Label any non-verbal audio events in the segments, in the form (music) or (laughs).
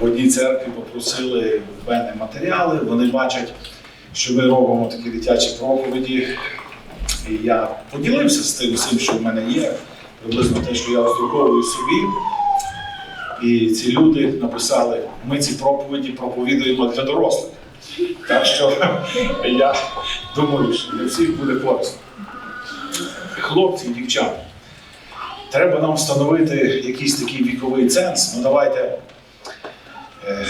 В одній церкві попросили в мене матеріали, вони бачать, що ми робимо такі дитячі проповіді. І я поділився з тим всім, що в мене є, приблизно те, що я роздруковую собі. І ці люди написали: ми ці проповіді проповідуємо для дорослих. Так що я думаю, що для всіх буде корисно. Хлопці дівчата, Треба нам встановити якийсь такий віковий ценз. Ну давайте, е,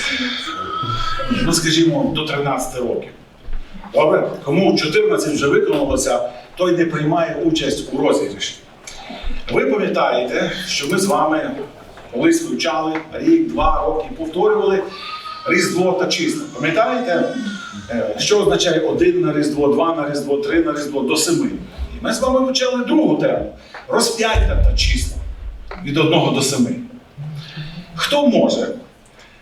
ну скажімо, до 13 років. Добре, кому 14 вже виконалося, той не приймає участь у розіграші. Ви пам'ятаєте, що ми з вами колись вивчали рік, два роки, повторювали Різдво та чисто. Пам'ятаєте, е, що означає один на Різдво, 2 на Різдво, 3 на Різдво до 7? Ми з вами вивчали другу тему розп'яття та числа від одного до семи. Хто може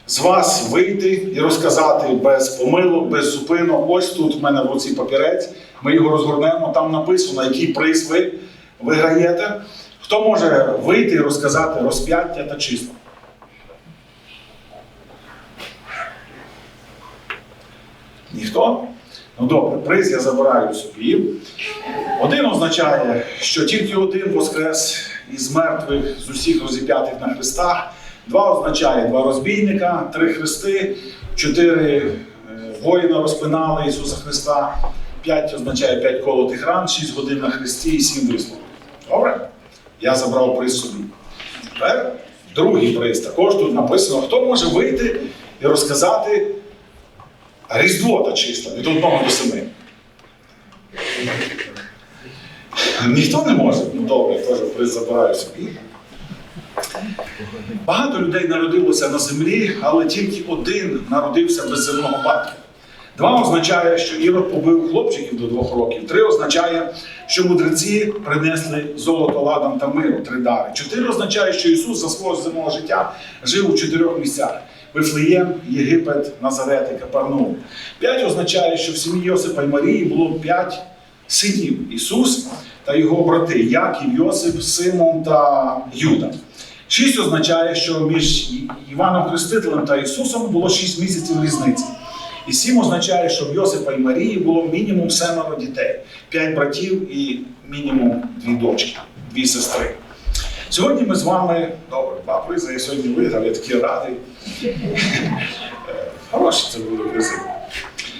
з вас вийти і розказати без помилок, без зупинок? Ось тут в мене в руці папірець, ми його розгорнемо, там написано, який приз ви виграєте. Хто може вийти і розказати розп'яття та числа? Ніхто? Ну добре, приз я забираю собі. Один означає, що тільки один воскрес із мертвих з усіх розіп'ятих на хрестах. Два означає два розбійника, три хрести, чотири е, воїна розпинали Ісуса Христа, п'ять означає п'ять колотих ран, шість годин на хресті і сім висловів. Добре? Я забрав приз собі. Тепер другий приз. Також тут написано, хто може вийти і розказати Різдво та числа від одного до семи. Ніхто не може. Ну добре, я теж приз забираю собі. Багато людей народилося на землі, але тільки один народився без земного батька. Два означає, що Ірод побив хлопчиків до двох років. Три означає, що мудреці принесли золото, ладан та миру, три дари. Чотири означає, що Ісус за свого земного життя жив у чотирьох місцях: Вифлеєм, Єгипет, Назарет і Капернаум. П'ять означає, що в сім'ї Йосипа і Марії було п'ять синів: Ісус та його брати Яків, Йосип, Симон та Юда. Шість означає, що між Іваном Хрестителем та Ісусом було шість місяців різниці. І сім означає, що в Йосипа і Марії було мінімум семеро дітей, п'ять братів і мінімум дві дочки, дві сестри. Сьогодні ми з вами, добре, два призи, я сьогодні виграв, я такий радий. Е, Хороші це буде призи.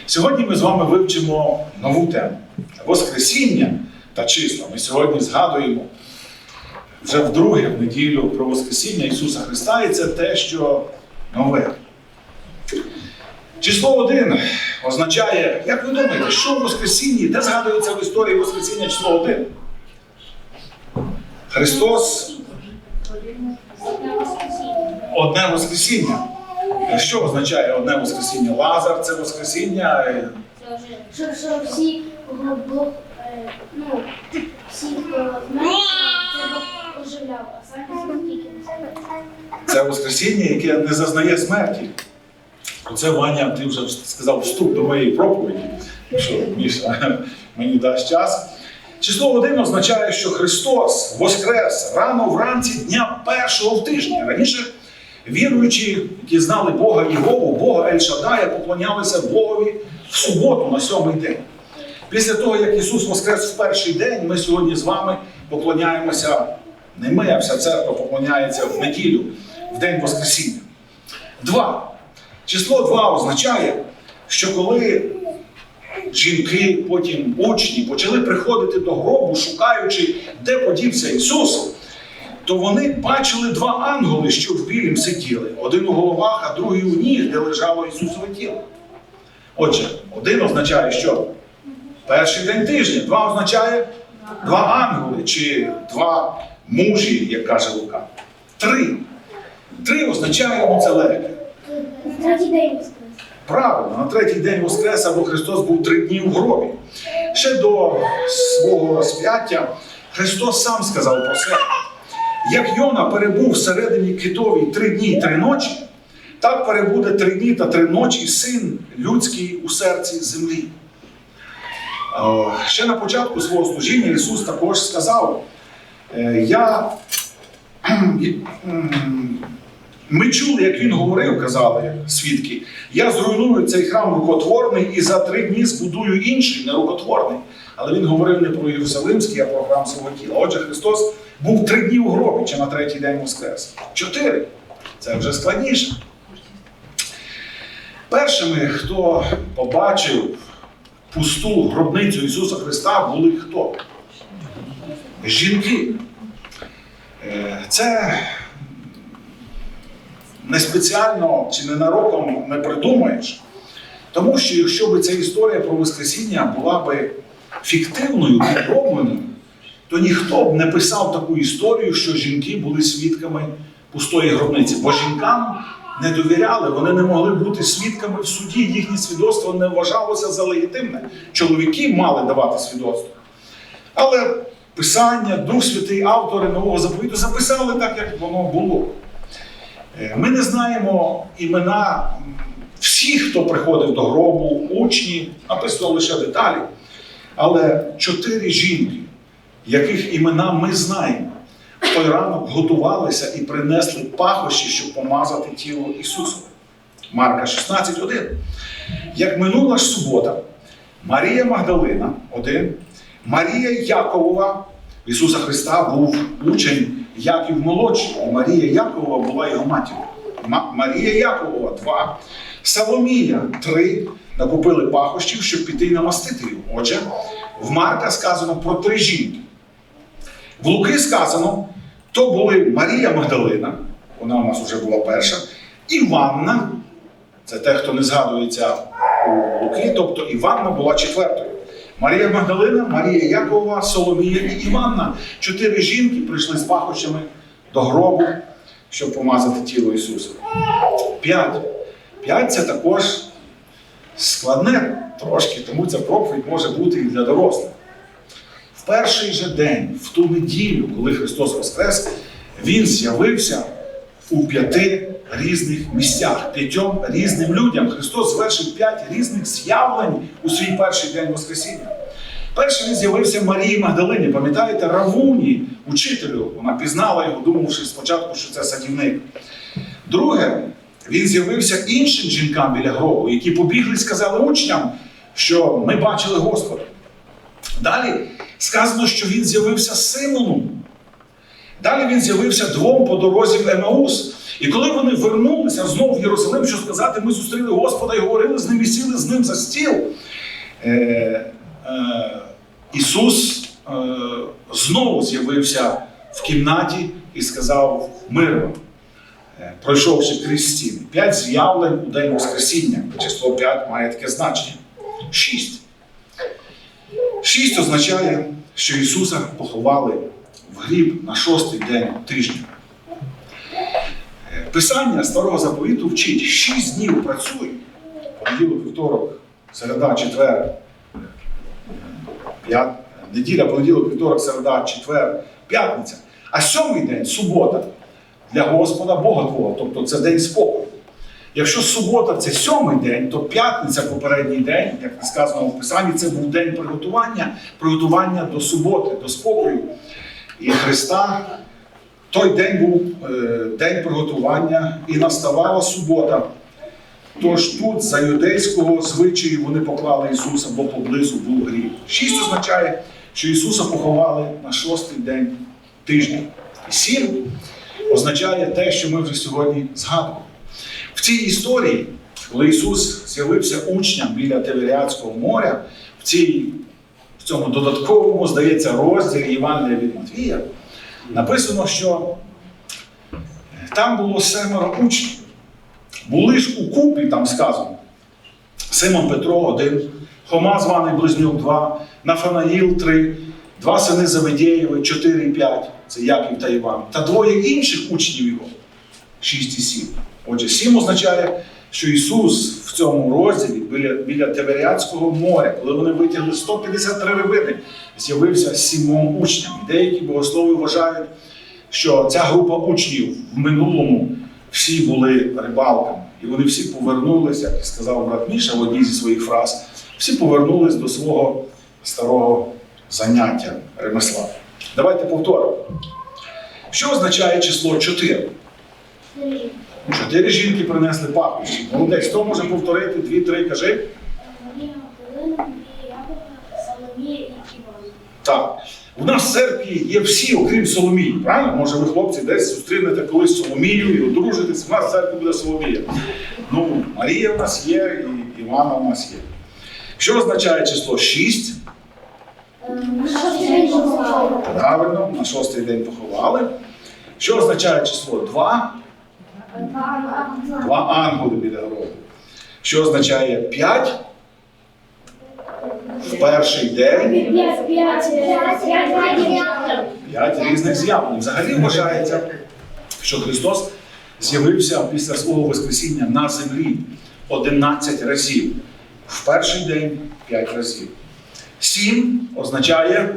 Сьогодні ми з вами вивчимо нову тему Воскресіння та числа. Ми сьогодні згадуємо вже вдруге в неділю про Воскресіння Ісуса Христа, і це те, що нове. Число один означає, як ви думаєте, що в Воскресінні, де згадується в історії Воскресіння число один? Христос одне Воскресіння. Що означає одне Воскресіння? Лазар це Воскресіння. е, Що, що всі Бог, е, ну, всі, хто знає, це Бог оживляв, а самі тільки. Це Воскресіння, яке не зазнає смерті. Оце Ваня, ти вже сказав вступ до моєї проповіді, що Міша (laughs) мені дасть час. Число один означає, що Христос воскрес рано вранці дня першого в тижні. Раніше віруючі, які знали Бога Єгову, Бога Ель-Шадая, поклонялися Богові в суботу на сьомий день. Після того, як Ісус воскрес в перший день, ми сьогодні з вами поклоняємося, не ми, а вся церква поклоняється в неділю, в день Воскресіння. Два. Число 2 означає, що коли жінки, потім учні почали приходити до гробу, шукаючи, де подівся Ісус, то вони бачили два ангели, що в білім сиділи. Один у головах, а другий у ніг, де лежало Ісусове тіло. Отже, один означає, що перший день тижня, два означає два ангели чи два мужі, як каже Лука. Три. Три означає це. Третій день. Правильно, на третій день Воскреса, бо Христос був три дні в гробі. Ще до свого розп'яття Христос сам сказав про себе. Як Йона перебув всередині китовій три дні й три ночі, так перебуде три дні та три ночі син людський у серці землі. Е, Ще на початку свого служіння Ісус також сказав: е, Я ми чули, як він говорив, казали свідки, я зруйную цей храм рукотворний і за три дні збудую інший, не рукотворний. Але він говорив не про Єрусалимський, а про храм свого тіла. Отже, Христос був три дні у гробі чи на третій день воскрес. Чотири. Це вже складніше. Першими, хто побачив пусту гробницю Ісуса Христа, були хто? Жінки. Е, Це не спеціально чи ненароком не придумаєш. Тому що якщо б ця історія про Воскресіння була би фіктивною, підробленою, то ніхто б не писав таку історію, що жінки були свідками пустої гробниці. Бо жінкам не довіряли, вони не могли бути свідками в суді, їхнє свідоцтво не вважалося за легітимне. Чоловіки мали давати свідоцтво. Але Писання, Дух Святий, автори Нового заповіту записали так, як воно було. Е, Ми не знаємо імена всіх, хто приходив до гробу, учні, написано лише деталі. Але чотири жінки, яких імена ми знаємо, в той ранок готувалися і принесли пахощі, щоб помазати тіло Ісуса. Марка 16.1. Як минула ж субота, Марія Магдалина, один, Марія Яковова, Ісуса Христа був учень Яків молодший, і Марія Яковова була його матір'ю. Марія Яковова два, Соломія три накупили пахощів, щоб піти намастити його. Отже, в Марка сказано про три жінки. В Луки сказано, то були Марія Магдалина, вона у нас вже була перша, Іванна, це те, хто не згадується у Луки, тобто Іванна була четвертою. Марія Магдалина, Марія Якова, Соломія і Іванна. Чотири жінки прийшли з пахощами до гробу, щоб помазати тіло Ісуса. П'ять. П'ять це також складне трошки, тому ця проповідь може бути і для дорослих. В перший же день, в ту неділю, коли Христос Воскрес, Він з'явився у п'яти різних місцях, п'ятьом різним людям. Христос звершив п'ять різних з'явлень у свій перший день Воскресіння. Перший він з'явився Марії Магдалині, пам'ятаєте, Равуні, учителю. Вона пізнала його, думавши спочатку, що це садівник. Друге, він з'явився іншим жінкам біля гробу, які побігли і сказали учням, що ми бачили Господа. Далі сказано, що він з'явився Симону. Далі він з'явився двом по дорозі в Емаус. І коли вони вернулися знову в Єрусалим, що сказати, ми зустріли Господа і говорили з ним, і сіли з ним за стіл. Е, е, Ісус е, знову з'явився в кімнаті і сказав мир вам, е, пройшовши крізь стіни. П'ять з'явлень у день Воскресіння. Число п'ять має таке значення. Шість. Шість означає, що Ісуса поховали в гріб на шостий день тижня. Е, Писання старого заповіту вчить, шість днів працюй. Понеділок, вівторок, середа, четвер, п'ят... неділя, понеділок, вівторок, середа, четвер, п'ятниця. А сьомий день субота для Господа Бога Твого, тобто це день спокою. Якщо субота це сьомий день, то п'ятниця попередній день, як сказано в Писанні, це був день приготування, приготування до суботи, до спокою. І Христа той день був е, день приготування і наставала субота. Тож тут за юдейського звичаю вони поклали Ісуса, бо поблизу був гріб. Шість означає, що Ісуса поховали на шостий день тижня. І сім означає те, що ми вже сьогодні згадували. В цій історії, коли Ісус з'явився учням біля Тиверіадського моря, в, цій, цьому додатковому, здається, розділі Євангелія від Матвія, написано, що там було семеро учнів. Були ж у купі, там сказано, Симон Петро один, Хома званий Близнюк два, Нафанаїл три, два сини Заведєєви, чотири і п'ять, це Яків та Іван, та двоє інших учнів його, шість і сім. Отже, сім означає, що Ісус в цьому розділі біля, біля Теверіадського моря, коли вони витягли 153 рибини, з'явився сімом учням. Деякі богослови вважають, що ця група учнів в минулому всі були рибалками. І вони всі повернулися, як сказав брат Міша в одній зі своїх фраз, всі повернулись до свого старого заняття ремесла. Давайте повторимо. Що означає число 4? Чотири жінки принесли пахощі. Молодець, хто може повторити? Дві, три, кажи. Так. У нас в церкві є всі, окрім Соломії. Правильно? Може, ви, хлопці, десь зустрінете колись Соломію і одружитесь. У нас в церкві буде Соломія. Ну, Марія в нас є, і Івана в нас є. Що означає число 6? Шостий день поховали. Правильно, на шостий день поховали. Що означає число 2? Два ангели біля гробу. Що означає 5? В перший день П'ять, п'ять, п'ять, п'ять, п'ять різних з'явлень. Взагалі вважається, що Христос з'явився після свого Воскресіння на землі 11 разів. В перший день 5 разів. Сім означає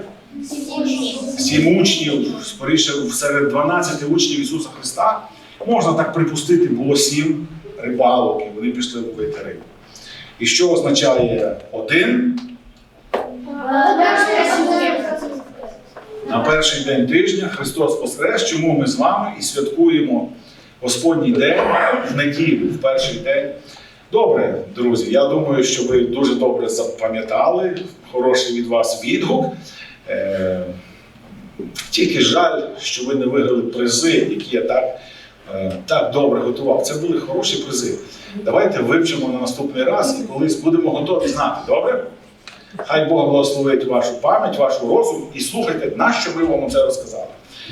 сім учнів, скоріше серед 12 учнів Ісуса Христа. Можна так припустити, було сім рибалок, і вони пішли ловити рибу. І що означає один? На перший день тижня Христос Воскрес, чому ми з вами і святкуємо Господній день в неділю, в перший день. Добре, друзі, я думаю, що ви дуже добре запам'ятали хороший від вас відгук. Е, тільки жаль, що ви не виграли призи, які я так, так добре готував. Це були хороші призи. Давайте вивчимо на наступний раз і колись будемо готові знати, добре? Хай Бог благословить вашу пам'ять, вашу розум і слухайте, нащо ми вам це розказали.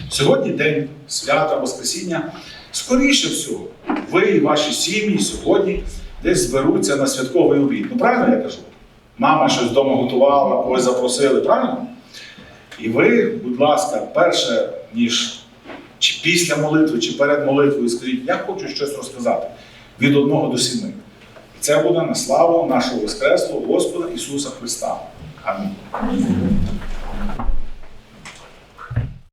Сьогодні день свята Воскресіння. Скоріше всього, ви і ваші сім'ї сьогодні десь зберуться на святковий обід. Ну правильно я кажу? Мама щось вдома готувала, когось запросили, правильно? І ви, будь ласка, перше, ніж чи після молитви, чи перед молитвою, скажіть, я хочу щось розказати від одного до сіми. Це буде на славу нашого Воскреслого Господа Ісуса Христа. Амінь.